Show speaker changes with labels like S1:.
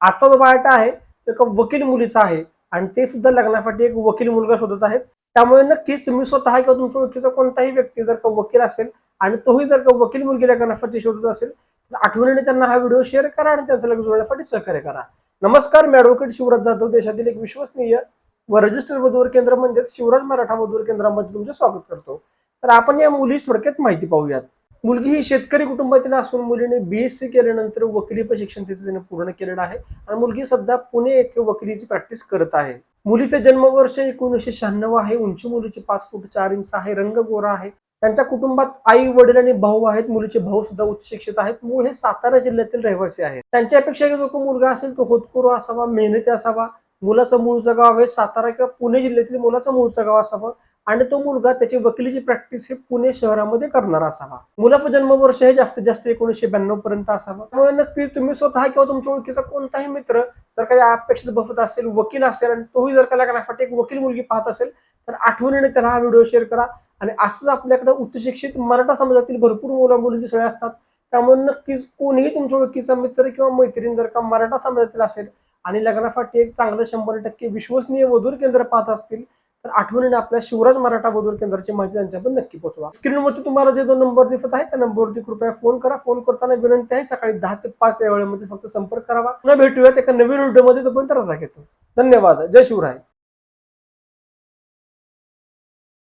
S1: आजचा जो बायोटा आहे तो एका वकील मुलीचा आहे. आणि ते सुद्धा लग्नासाठी एक वकील मुलगा शोधत आहेत. त्यामुळे नक्कीच तुम्ही स्वतः किंवा तुमच्या ओळखीचा कोणताही व्यक्ती जर का वकील असेल आणि तोही जर का वकील मुलगी लग्नासाठी शोधत असेल तर आठवणीने त्यांना हा व्हिडिओ शेअर करा आणि त्यांचं लग्न जोडण्यासाठी सहकार्य करा. नमस्कार मी ॲडव्होकेट शिवराज जाधव देशातील एक विश्वसनीय व रजिस्टर वधूवर केंद्र म्हणजेच शिवराज मराठा वधूवर केंद्रामध्ये तुमचे स्वागत करतो. तर आपण या मुली थोडक्यात माहिती पाहूयात. मुलगी ही शेतकरी कुटुंबातील असून मुलीने बीएससी केल्यानंतर वकिली शिक्षण तिचं तिने पूर्ण केलेलं आहे. आणि मुलगी सध्या पुणे येथे वकिलीची प्रॅक्टिस करत आहे. मुलीचे जन्मवर्ष एकोणीसशे शहाण्णव आहे. उंची मुलीची पाच फूट चार इंच आहे. रंग गोरा आहे. त्यांच्या कुटुंबात आई वडील आणि भाऊ आहेत. मुलीचे भाऊ सुद्धा उच्च शिक्षित आहेत. मूळ हे सातारा जिल्ह्यातील रहिवासी आहेत. त्यांच्या अपेक्षा जो कोण मुलगा असेल तो होतकरू असावा मेहनती असावा. मुलाचं मूळचं गाव आहे सातारा किंवा पुणे जिल्ह्यातील मुलाचं मूळचं गाव असावं. आणि तो मुलगा त्याची वकिलीची प्रॅक्टिस हे पुणे शहरामध्ये करणार असावा. मुलाचं जन्मवर्ष हे जास्तीत जास्त एकोणीसशे ब्याण्णव पर्यंत असावा. त्यामुळे नक्कीच तुम्ही स्वतः किंवा तुमच्या ओळखीचा कोणताही मित्र जर काही अपेक्षित बसत असेल वकील असेल आणि तोही जर का लग्नासाठी एक वकील मुलगी पाहत असेल तर आठवणीने त्याला हा व्हिडिओ शेअर करा. आणि असंच आपल्याकडे उच्च शिक्षित मराठा समाजातील भरपूर मुला मुलींची सोय असतात. त्यामुळे नक्कीच कोणीही तुमच्या ओळखीचा मित्र किंवा मैत्रीण जर का मराठा समाजातील असेल आणि लग्नासाठी एक चांगलं शंभर टक्के विश्वसनीय वधूर केंद्र पाहत असतील तर आठवणीने आपल्या शिवराज मराठा वधूर केंद्राची माहिती त्यांच्यापर्यंत नक्की पोहोचवा. स्क्रीनवरती तुम्हाला जे दोन नंबर दिसत आहे त्या नंबरवरती कृपया फोन करा. फोन करताना विनंती आहे सकाळी दहा ते पाच या वेळेमध्ये फक्त संपर्क करावा. पुन्हा भेटूयात एका नवीन व्हिडिओमध्ये तोपर्यंत रजा घेतो. धन्यवाद. जय शिवराय.